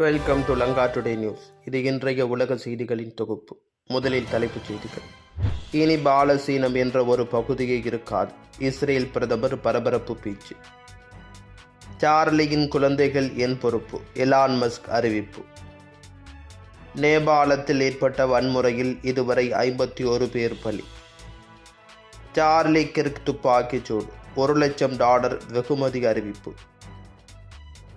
Welcome to Lanka today news இது இன்றைய உலக செய்திகளின் தொகுப்பு. முதலில் தலைப்புச் செய்திகள். இனி பாலசீனம் என்ற ஒரு பகுதியே இருக்காது. இஸ்ரேல் பிரதமர் பரபரப்பு பேச்சு. சார்லியின் குழந்தைகள் என் பொறுப்பு. எலான் மஸ்க் அறிவிப்பு. நேபாளத்தில் ஏற்பட்ட வன்முறையில் இதுவரை ஐம்பத்தி ஒரு பேர் பலி. சார்லி கிர்க் துப்பாக்கிச் சூடு. ஒரு லட்சம் டாலர் வெகுமதி அறிவிப்பு.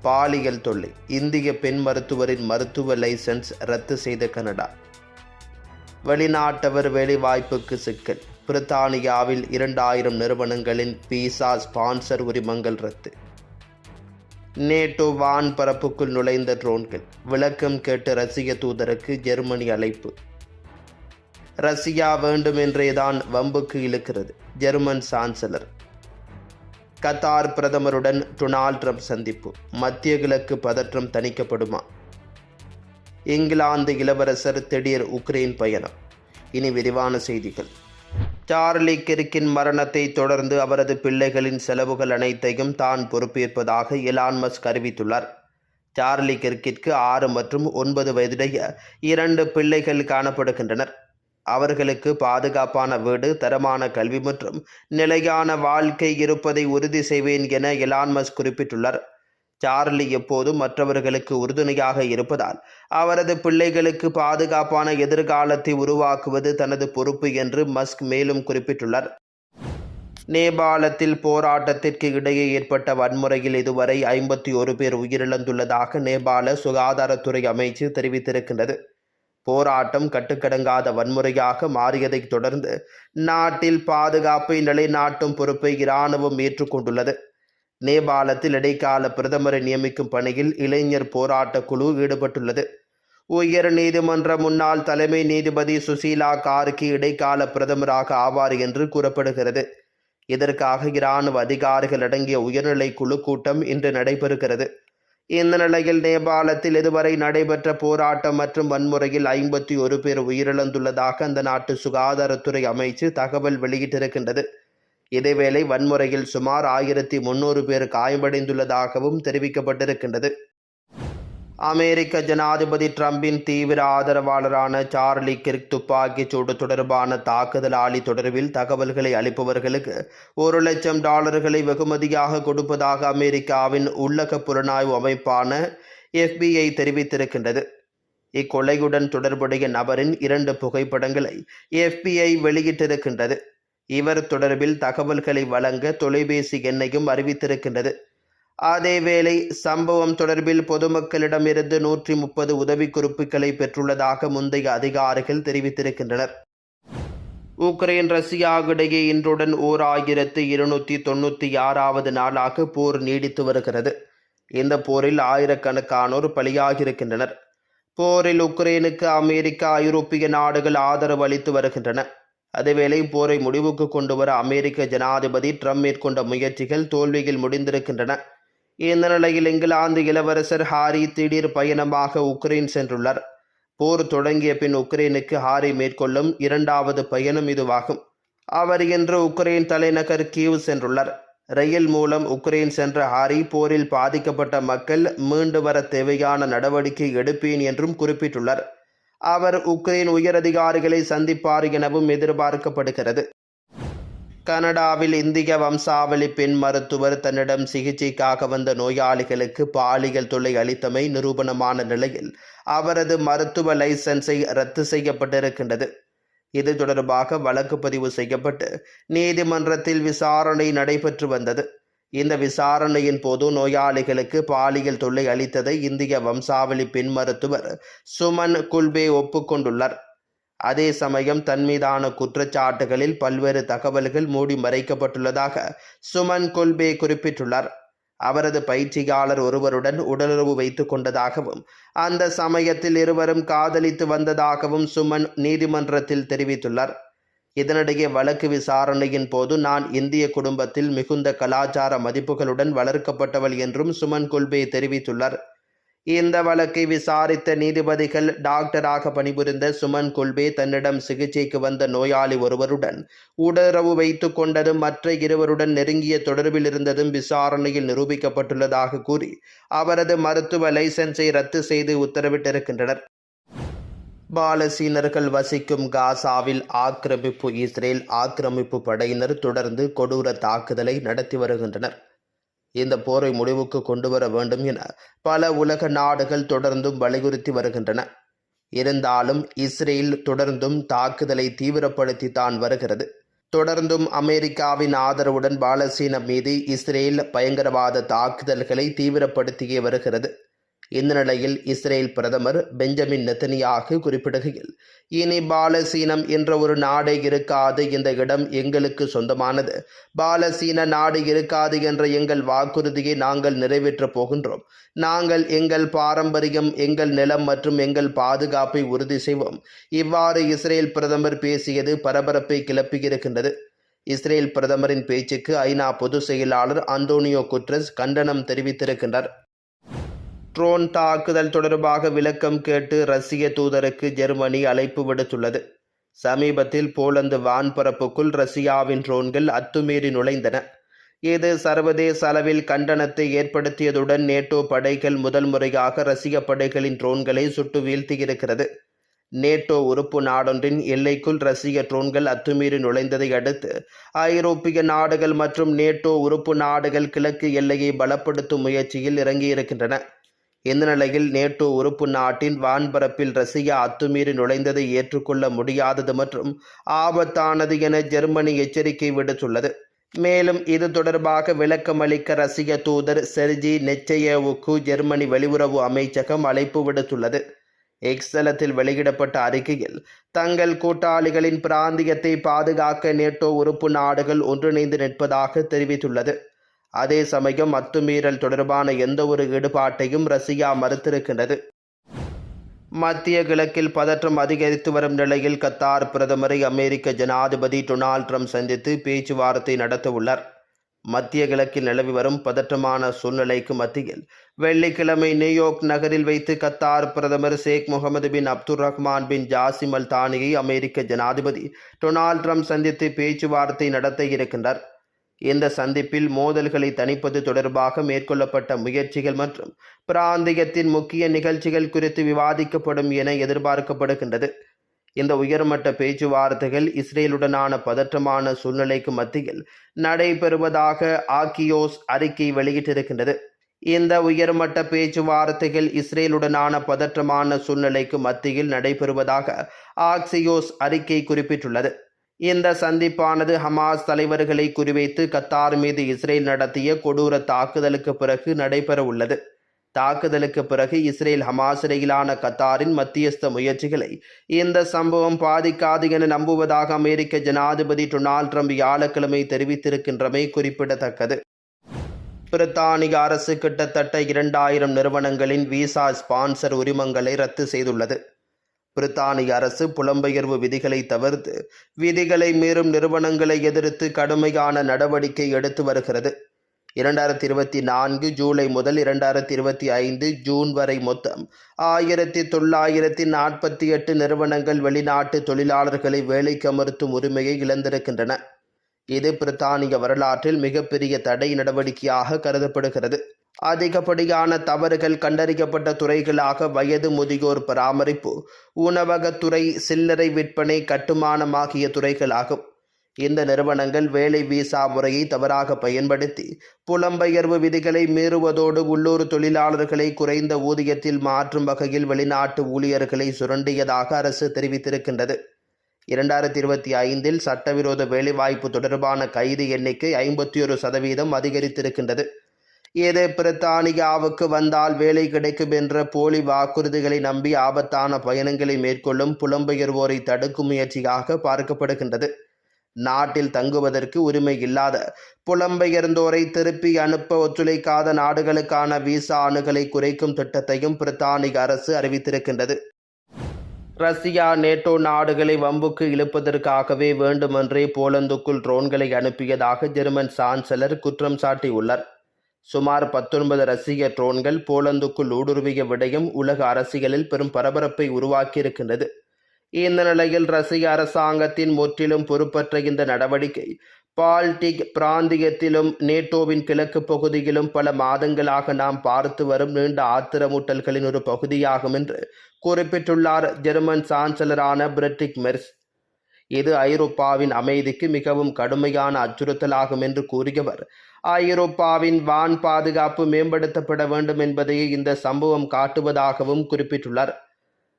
பாலியல் தொல்லை. இந்திய பெண் மருத்துவரின் மருத்துவ லைசன்ஸ் ரத்து செய்த கனடா. வெளிநாட்டவர் வேலைவாய்ப்புக்கு சிக்கல். பிரித்தானியாவில் இரண்டாயிரம் நிறுவனங்களின் பீசா ஸ்பான்சர் உரிமங்கள் ரத்து. நேட்டோ வான் பரப்புக்குள் நுழைந்த ட்ரோன்கள். விளக்கம் கேட்டு ரஷ்ய தூதருக்கு ஜெர்மனி அழைப்பு. ரஷ்யா வேண்டுமென்றேதான் வம்புக்கு இழுக்கிறது. German chancellor. கத்தார் பிரதமருடன் டொனால்ட் ட்ரம்ப் சந்திப்பு. மத்திய கிழக்கு பதற்றம் தணிக்கப்படுமா? இங்கிலாந்து இளவரசர் திடீர் உக்ரைன் பயணம். இனி விரிவான செய்திகள். சார்லி கிரிக்கின் மரணத்தை தொடர்ந்து அவரது பிள்ளைகளின் செலவுகள் அனைத்தையும் தான் பொறுப்பேற்பதாக எலான் மஸ்க் அறிவித்துள்ளார். சார்லி கிரிக்கிற்கு ஆறு மற்றும் ஒன்பது வயதுடைய இரண்டு பிள்ளைகள் காணப்படுகின்றனர். அவர்களுக்கு பாதுகாப்பான வீடு தரமான கல்வி மற்றும் நிலையான வாழ்க்கை இருப்பதை உறுதி செய்வேன் என எலான் மஸ்க் குறிப்பிட்டுள்ளார். சார்லி எப்போதும் மற்றவர்களுக்கு உறுதுணையாக இருப்பதால் அவரது பிள்ளைகளுக்கு பாதுகாப்பான எதிர்காலத்தை உருவாக்குவது தனது பொறுப்பு என்று மஸ்க் மேலும் குறிப்பிட்டுள்ளார். நேபாளத்தில் போராட்டத்திற்கு இடையே ஏற்பட்ட வன்முறையில் இதுவரை ஐம்பத்தி ஒரு பேர் உயிரிழந்துள்ளதாக நேபாள சுகாதாரத்துறை அமைச்சு தெரிவித்திருக்கின்றது. போராட்டம் கட்டுக்கடங்காத வன்முறையாக மாறியதைத் தொடர்ந்து நாட்டில் பாதுகாப்பை நிலைநாட்டும் பொறுப்பை இராணுவம் ஏற்றுக்கொண்டுள்ளது. நேபாளத்தில் இடைக்கால பிரதமரை நியமிக்கும் பணியில் இளைஞர் போராட்ட குழு ஈடுபட்டுள்ளது. உயர் நீதிமன்ற முன்னாள் தலைமை நீதிபதி சுசீலா கார்கி இடைக்கால பிரதமராக ஆவார் என்று கூறப்படுகிறது. இதற்காக இராணுவ அதிகாரிகள் அடங்கிய உயர்நிலை குழு கூட்டம் இன்று நடைபெறுகிறது. இந்த நிலையில் நேபாளத்தில் இதுவரை நடைபெற்ற போராட்டம் மற்றும் வன்முறையில் ஐம்பத்தி ஒரு பேர் உயிரிழந்துள்ளதாக அந்த நாட்டு சுகாதாரத்துறை அமைச்சு தகவல் வெளியிட்டிருக்கின்றது. இதேவேளை வன்முறையில் சுமார் ஆயிரத்தி முன்னூறு பேர் காயமடைந்துள்ளதாகவும் தெரிவிக்கப்பட்டிருக்கின்றது. அமெரிக்க ஜனாதிபதி ட்ரம்பின் தீவிர ஆதரவாளரான சார்லி கிர்க் துப்பாக்கிச் சூடு தொடர்பான தாக்குதலாளி தொடர்பில் தகவல்களை அளிப்பவர்களுக்கு ஒரு லட்சம் டாலர்களை வெகுமதியாக கொடுப்பதாக அமெரிக்காவின் உள்ளக புலனாய்வு அமைப்பான எஃபிஐ தெரிவித்திருக்கின்றது. இக்கொலையுடன் தொடர்புடைய நபரின் இரண்டு புகைப்படங்களை எஃபிஐ வெளியிட்டிருக்கின்றது. இவர் தொடர்பில் தகவல்களை வழங்க தொலைபேசி எண்ணையும் அறிவித்திருக்கின்றது. அதேவேளை சம்பவம் தொடர்பில் பொதுமக்களிடமிருந்து நூற்றி முப்பது உதவி குறிப்புகளை பெற்றுள்ளதாக முந்தைய அதிகாரிகள் தெரிவித்திருக்கின்றனர். உக்ரைன் ரஷ்யாவிடையே இன்றுடன் ஓர் ஆயிரத்து இருநூற்றி தொண்ணூற்றி ஆறாவது நாளாக போர் நீடித்து வருகிறது. இந்த போரில் ஆயிரக்கணக்கானோர் பலியாகியிருக்கின்றனர். போரில் உக்ரைனுக்கு அமெரிக்கா ஐரோப்பிய நாடுகள் ஆதரவு அளித்து வருகின்றன. அதேவேளை போரை முடிவுக்கு கொண்டு வர அமெரிக்க ஜனாதிபதி ட்ரம்ப் மேற்கொண்ட முயற்சிகள் தோல்வியில் முடிந்திருக்கின்றன. இந்த நிலையில் இங்கிலாந்து இளவரசர் ஹாரி திடீர் பயணமாக உக்ரைன் சென்றுள்ளார். போர் தொடங்கிய பின் உக்ரைனுக்கு ஹாரி மேற்கொள்ளும் இரண்டாவது பயணம் இதுவாகும். அவர் இன்று உக்ரைன் தலைநகர் கீவ் சென்றுள்ளார். ரயில் மூலம் உக்ரைன் சென்ற ஹாரி போரில் பாதிக்கப்பட்ட மக்கள் மீண்டு வர தேவையான நடவடிக்கை எடுப்பேன் என்றும் குறிப்பிட்டுள்ளார். அவர் உக்ரைன் உயரதிகாரிகளை சந்திப்பார் எனவும் எதிர்பார்க்கப்படுகிறது. கனடாவில் இந்திய வம்சாவளி பெண் மருத்துவர் தன்னிடம் சிகிச்சைக்காக வந்த நோயாளிகளுக்கு பாலியல் தொல்லை அளித்தமை நிரூபணமான நிலையில் அவரது மருத்துவ லைசன்ஸை ரத்து செய்யப்பட்டிருக்கின்றது. இது தொடர்பாக வழக்கு பதிவு செய்யப்பட்டு நீதிமன்றத்தில் விசாரணை நடைபெற்று வந்தது. இந்த விசாரணையின் போது நோயாளிகளுக்கு பாலியல் தொல்லை அளித்ததை இந்திய வம்சாவளி பெண் மருத்துவர் சுமன் குல்பே ஒப்புக்கொண்டுள்ளார். அதே சமயம் தன் மீதான குற்றச்சாட்டுகளில் பல்வேறு தகவல்கள் மூடி மறைக்கப்பட்டுள்ளதாக சுமன் கொல்பே குறிப்பிட்டுள்ளார். அவரது பயிற்சியாளர் ஒருவருடன் உடலுறவு வைத்து கொண்டதாகவும் அந்த சமயத்தில் இருவரும் காதலித்து வந்ததாகவும் சுமன் நீதிமன்றத்தில் தெரிவித்துள்ளார். இதனிடையே வழக்கு விசாரணையின் போது நான் இந்திய குடும்பத்தில் மிகுந்த கலாச்சார மதிப்புகளுடன் வளர்க்கப்பட்டவள் என்றும் சுமன் குல்பே தெரிவித்துள்ளார். இந்த வழக்கை விசாரித்த நீதிபதிகள் டாக்டராக பணிபுரிந்த சுமன் குல்பே தன்னிடம் சிகிச்சைக்கு வந்த நோயாளி ஒருவருடன் உடலுறவு வைத்துக் கொண்டதும் மற்ற இருவருடன் நெருங்கிய தொடர்பில் இருந்ததும் விசாரணையில் நிரூபிக்கப்பட்டுள்ளதாக கூறி அவரது மருத்துவ லைசென்ஸை ரத்து செய்து உத்தரவிட்டிருக்கின்றனர். பாலசீனர்கள் வசிக்கும் காசாவில் ஆக்கிரமிப்பு இஸ்ரேல் ஆக்கிரமிப்பு படையினர் தொடர்ந்து கொடூர தாக்குதலை நடத்தி வருகின்றனர். இந்த போரை முடிவுக்கு கொண்டு வர வேண்டும் என பல உலக நாடுகள் தொடர்ந்தும் வலியுறுத்தி வருகின்றன. இருந்தாலும் இஸ்ரேல் தொடர்ந்தும் தாக்குதலை தீவிரப்படுத்தித்தான் வருகிறது. தொடர்ந்தும் அமெரிக்காவின் ஆதரவுடன் பாலஸ்தீனம் மீது இஸ்ரேல் பயங்கரவாத தாக்குதல்களை தீவிரப்படுத்தியே வருகிறது. இந்த நிலையில் இஸ்ரேல் பிரதமர் பெஞ்சமின் நெத்தனியாக குறிப்பிடுகையில் இனி பாலசீனம் என்ற ஒரு நாடே இருக்காது இந்த இடம் எங்களுக்கு சொந்தமானது. பாலசீன நாடு இருக்காது என்ற எங்கள் வாக்குறுதியை நாங்கள் நிறைவேற்றப் போகின்றோம். நாங்கள் எங்கள் பாரம்பரியம் எங்கள் நிலம் மற்றும் எங்கள் பாதுகாப்பை உறுதி செய்வோம். இவ்வாறு இஸ்ரேல் பிரதமர் பேசியது பரபரப்பை கிளப்பியிருக்கின்றது. இஸ்ரேல் பிரதமரின் பேச்சுக்கு ஐநா பொதுச் செயலாளர் அந்தோனியோ குட்ரஸ் கண்டனம் தெரிவித்திருக்கின்றார். ட்ரோன் தாக்குதல் தொடர்பாக விளக்கம் கேட்டு ரஷ்ய தூதருக்கு ஜெர்மனி அழைப்பு விடுத்துள்ளது. சமீபத்தில் போலந்து வான்பரப்புக்குள் ரஷ்யாவின் ட்ரோன்கள் அத்துமீறி நுழைந்தன. இது சர்வதேச அளவில் கண்டனத்தை ஏற்படுத்தியதுடன் நேட்டோ படைகள் முதல் முறையாக ரஷ்ய படைகளின் ட்ரோன்களை சுட்டு வீழ்த்தியிருக்கிறது. நேட்டோ உறுப்பு நாடொன்றின் எல்லைக்குள் ரஷ்ய ட்ரோன்கள் அத்துமீறி நுழைந்ததை அடுத்து ஐரோப்பிய நாடுகள் மற்றும் நேட்டோ உறுப்பு நாடுகள் கிழக்கு எல்லையை பலப்படுத்தும் முயற்சியில் இறங்கியிருக்கின்றன. இந்த நிலையில் நேட்டோ உறுப்பு நாட்டின் வான்பரப்பில் ரஷ்யா அத்துமீறி நுழைந்ததை ஏற்றுக்கொள்ள முடியாதது மற்றும் ஆபத்தானது என ஜெர்மனி எச்சரிக்கை விடுத்துள்ளது. மேலும் இது தொடர்பாக விளக்கமளிக்க ரஷ்ய தூதர் செர்ஜி நெச்சயவுக்கு ஜெர்மனி வெளியுறவு அமைச்சகம் அழைப்பு விடுத்துள்ளது. எக்ஸ் தளத்தில் வெளியிடப்பட்ட அறிக்கையில் தங்கள் கூட்டாளிகளின் பிராந்தியத்தை பாதுகாக்க நேட்டோ உறுப்பு நாடுகள் ஒன்றிணைந்து நிற்பதாக தெரிவித்துள்ளது. அதே சமயம் அத்துமீறல் தொடர்பான எந்த ஒரு ஈடுபாட்டையும் ரஷ்யா மறுத்திருக்கின்றது. மத்திய கிழக்கில் பதற்றம் அதிகரித்து வரும் நிலையில் கத்தார் பிரதமரை அமெரிக்க ஜனாதிபதி டொனால்ட் ட்ரம்ப் சந்தித்து பேச்சுவார்த்தை நடத்தவுள்ளார். மத்திய கிழக்கில் நிலவி வரும் பதற்றமான சூழ்நிலைக்கு மத்தியில் வெள்ளிக்கிழமை நியூயார்க் நகரில் வைத்து கத்தார் பிரதமர் Sheikh Mohammed bin Abdul Rahman bin Jassim Al தானியை அமெரிக்க ஜனாதிபதி டொனால்ட் ட்ரம்ப் சந்தித்து பேச்சுவார்த்தை நடத்த இருக்கின்றார். இந்த சந்திப்பில் மோதல்களை தணிப்பது தொடர்பாக மேற்கொள்ளப்பட்ட முயற்சிகள் மற்றும் பிராந்தியத்தின் முக்கிய நிகழ்ச்சிகள் குறித்து விவாதிக்கப்படும் என எதிர்பார்க்கப்படுகின்றது. இந்த உயர்மட்ட பேச்சுவார்த்தைகள் இஸ்ரேலுடனான பதற்றமான சூழ்நிலைக்கு மத்தியில் நடைபெறுவதாக ஆக்கியோஸ் அறிக்கை வெளியிட்டிருக்கின்றது. இந்த உயர்மட்ட பேச்சுவார்த்தைகள் இஸ்ரேலுடனான பதற்றமான சூழ்நிலைக்கு மத்தியில் நடைபெறுவதாக ஆக்சியோஸ் அறிக்கை குறிப்பிட்டுள்ளது. இந்த சந்திப்பானது ஹமாஸ் தலைவர்களை குறிவைத்து கத்தார் மீது இஸ்ரேல் நடத்திய கொடூர தாக்குதலுக்கு பிறகு நடைபெற உள்ளது தாக்குதலுக்கு பிறகு இஸ்ரேல் ஹமாஸ் இடையிலான கத்தாரின் மத்தியஸ்த முயற்சிகளை இந்த சம்பவம் பாதிக்காது என நம்புவதாக அமெரிக்க ஜனாதிபதி டொனால்ட் ட்ரம்ப் வியாழக்கிழமை தெரிவித்திருக்கின்றமை குறிப்பிடத்தக்கது. பிரித்தானிய அரசு கிட்டத்தட்ட இரண்டாயிரம் நிறுவனங்களின் விசா ஸ்பான்சர் உரிமங்களை ரத்து செய்துள்ளது. பிரித்தானிய அரசு புலம்பெயர்வு விதிகளை தவிர்த்து விதிகளை மீறும் நிறுவனங்களை எதிர்த்து கடுமையான நடவடிக்கை எடுத்து வருகிறது. இரண்டாயிரத்தி இருபத்தி நான்கு ஜூலை முதல் இரண்டாயிரத்தி இருபத்தி ஐந்து ஜூன் வரை மொத்தம் ஆயிரத்தி தொள்ளாயிரத்தி நாற்பத்தி எட்டு நிறுவனங்கள் வெளிநாட்டு தொழிலாளர்களை வேலைக்கு அமர்த்தும் உரிமையை இழந்திருக்கின்றன. இது பிரித்தானிய வரலாற்றில் மிகப்பெரிய தடை நடவடிக்கையாக கருதப்படுகிறது. அதிகப்படியான தவறுகள் கண்டறியப்பட்ட துறைகளாக வயது முதியோர் பராமரிப்பு உணவகத்துறை சில்லறை விற்பனை கட்டுமானம் ஆகிய துறைகளாகும். இந்த நிறுவனங்கள் வேலை விசா முறையை தவறாக பயன்படுத்தி புலம்பெயர்வு விதிகளை மீறுவதோடு உள்ளூர் தொழிலாளர்களை குறைந்த ஊதியத்தில் மாற்றும் வகையில் வெளிநாட்டு ஊழியர்களை சுரண்டியதாக அரசு தெரிவித்திருக்கின்றது. இரண்டாயிரத்தி இருபத்தி ஐந்தில் சட்டவிரோத வேலைவாய்ப்பு தொடர்பான கைது எண்ணிக்கை ஐம்பத்தி ஒரு சதவீதம் அதிகரித்திருக்கின்றது. ஏதே பிரித்தானியாவுக்கு வந்தால் வேலை கிடைக்கும் என்ற போலி வாக்குறுதிகளை நம்பி ஆபத்தான பயணங்களை மேற்கொள்ளும் புலம்பெயர்வோரை தடுக்கும் முயற்சியாக பார்க்கப்படுகின்றது. நாட்டில் தங்குவதற்கு உரிமை இல்லாத புலம்பெயர்ந்தோரை திருப்பி அனுப்ப ஒத்துழைக்காத நாடுகளுக்கான விசா அணுகலை குறைக்கும் திட்டத்தையும் பிரித்தானிய அரசு அறிவித்திருக்கின்றது. ரஷ்யா நேட்டோ நாடுகளை வம்புக்கு இழுப்பதற்காகவே வேண்டுமென்றே போலந்துக்குள் ட்ரோன்களை அனுப்பியதாக ஜெர்மன் சான்சலர் குற்றம் சாட்டியுள்ளார். சுமார் பத்தொன்பது ரசிக ட்ரோன்கள் போலந்துக்குள் ஊடுருவிய விடயம் உலக அரசியலில் பெரும் பரபரப்பை உருவாக்கியிருக்கின்றது. இந்த நிலையில் ரஷ்ய அரசாங்கத்தின் முற்றிலும் பொறுப்பற்ற இந்த நடவடிக்கை பால்டிக் பிராந்தியத்திலும் நேட்டோவின் கிழக்கு பகுதியிலும் பல மாதங்களாக நாம் பார்த்து வரும் நீண்ட ஆத்திரமூட்டல்களின் ஒரு பகுதியாகும் என்று குறிப்பிட்டுள்ளார் ஜெர்மன் சான்சலரான பிரிட்டிக் மெர்ஸ். இது ஐரோப்பாவின் அமைதிக்கு மிகவும் கடுமையான அச்சுறுத்தலாகும் என்று கூறியவர் ஐரோப்பாவின் வான் பாதுகாப்பு மேம்படுத்தப்பட வேண்டும் என்பதையே இந்த சம்பவம் காட்டுவதாகவும் குறிப்பிட்டுள்ளார்.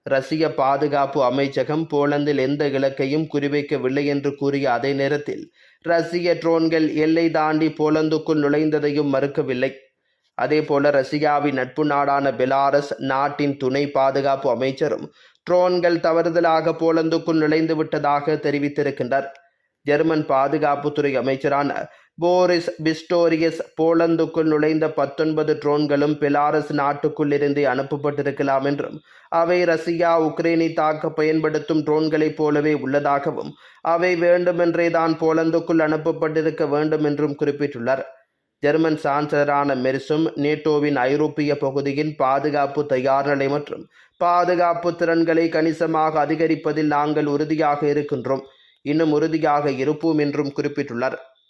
ரஷ்ய பாதுகாப்பு அமைச்சகம் போலந்தில் எந்த இலக்கையும் குறிவைக்கவில்லை என்று கூறிய அதே நேரத்தில் ரஷ்ய ட்ரோன்கள் எல்லை தாண்டி போலந்துக்குள் நுழைந்ததையும் மறுக்கவில்லை. அதேபோல ரஷ்யாவின் நட்பு நாடான பெலாரஸ் நாட்டின் துணை பாதுகாப்பு அமைச்சரும் ட்ரோன்கள் தவறுதலாக போலந்துக்குள் நுழைந்து விட்டதாக தெரிவித்திருக்கின்றார். ஜெர்மன் பாதுகாப்புத்துறை அமைச்சரான போரிஸ் பிஸ்டோரியஸ் போலந்துக்குள் நுழைந்த பத்தொன்பது ட்ரோன்களும் பெலாரஸ் நாட்டுக்குள்ளிருந்தே அனுப்பப்பட்டிருக்கலாம் என்றும் அவை ரஷ்யா உக்ரைனை தாக்க பயன்படுத்தும் ட்ரோன்களைப் போலவே உள்ளதாகவும் அவை வேண்டுமென்றே தான் போலந்துக்குள் அனுப்பப்பட்டிருக்க வேண்டும் என்றும் குறிப்பிட்டுள்ளார். ஜெர்மன் சான்சலரான மெர்சும் நேட்டோவின் ஐரோப்பிய பகுதியின் பாதுகாப்பு தயார்நிலை மற்றும் பாதுகாப்பு திறன்களை கணிசமாக அதிகரிப்பதில் நாங்கள் உறுதியாக இருக்கின்றோம். இன்னும் உறுதியாக இருப்போம் என்றும் குறிப்பிட்டுள்ளார்.